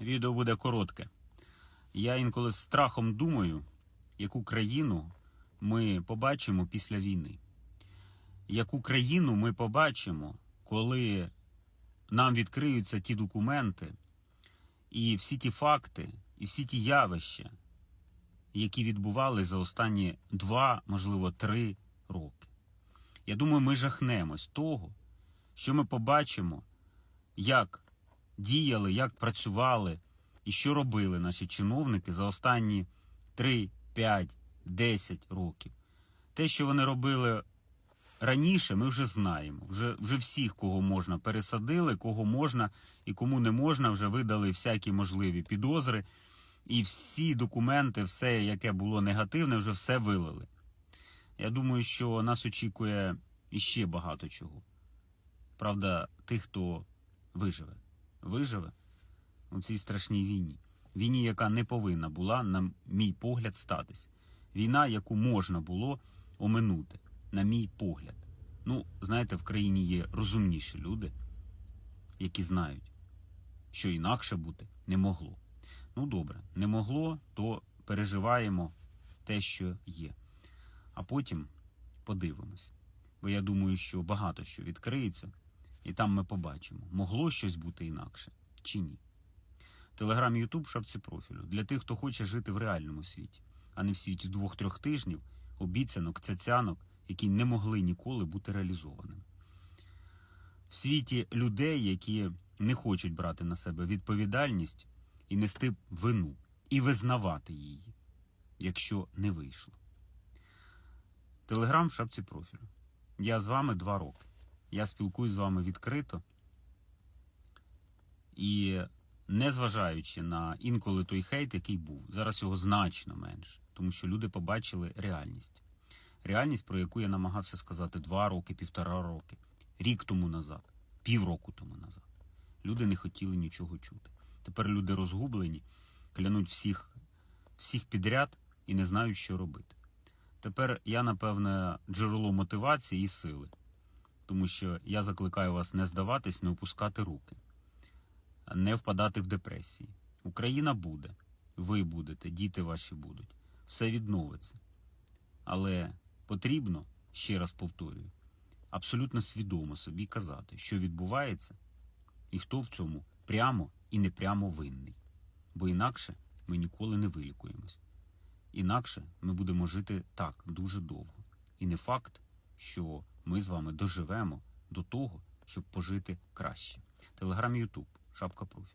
Відео буде коротке. Я інколи з страхом думаю, яку країну ми побачимо після війни. Яку країну ми побачимо, коли нам відкриються ті документи і всі ті факти, і всі ті явища, які відбували за останні два, можливо, три роки. Я думаю, ми жахнемось того, що ми побачимо, як діяли, як працювали і що робили наші чиновники за останні 3, 5, 10 років. Те, що вони робили раніше, ми вже знаємо. Вже, вже всіх, кого можна, пересадили, кого можна і кому не можна, вже видали всякі можливі підозри. І всі документи, все, яке було негативне, вже все вилили. Я думаю, що нас очікує іще багато чого. Правда, тих, хто виживе. Виживе у цій страшній війні. Війні, яка не повинна була, на мій погляд, статись. Війна, яку можна було оминути, на мій погляд. Ну, знаєте, в країні є розумніші люди, які знають, що інакше бути не могло. Ну, добре, не могло, то переживаємо те, що є. А потім подивимось. Бо я думаю, що багато що відкриється, і там ми побачимо, могло щось бути інакше чи ні. Телеграм Ютуб в шапці профілю для тих, хто хоче жити в реальному світі, а не в світі двох-трьох тижнів, обіцянок, цяцянок, які не могли ніколи бути реалізованими. В світі людей, які не хочуть брати на себе відповідальність і нести вину, і визнавати її, якщо не вийшло. Телеграм в шапці профілю. Я з вами два роки. Я спілкуюсь з вами відкрито. І незважаючи на інколи той хейт, який був, зараз його значно менше, тому що люди побачили реальність. Реальність, про яку я намагався сказати два роки, півтора роки, рік тому назад, півроку тому назад. Люди не хотіли нічого чути. Тепер люди розгублені, клянуть всіх, всіх підряд і не знають, що робити. Тепер я, напевне, джерело мотивації і сили, тому що я закликаю вас не здаватись, не опускати руки, не впадати в депресії. Україна буде, ви будете, діти ваші будуть, все відновиться. Але потрібно, ще раз повторюю, абсолютно свідомо собі казати, що відбувається, і хто в цьому прямо і непрямо винний. Бо інакше ми ніколи не вилікуємось. Інакше ми будемо жити так дуже довго. І не факт, що ми з вами доживемо до того, щоб пожити краще. Телеграм Ютуб. Шапка Пруфі.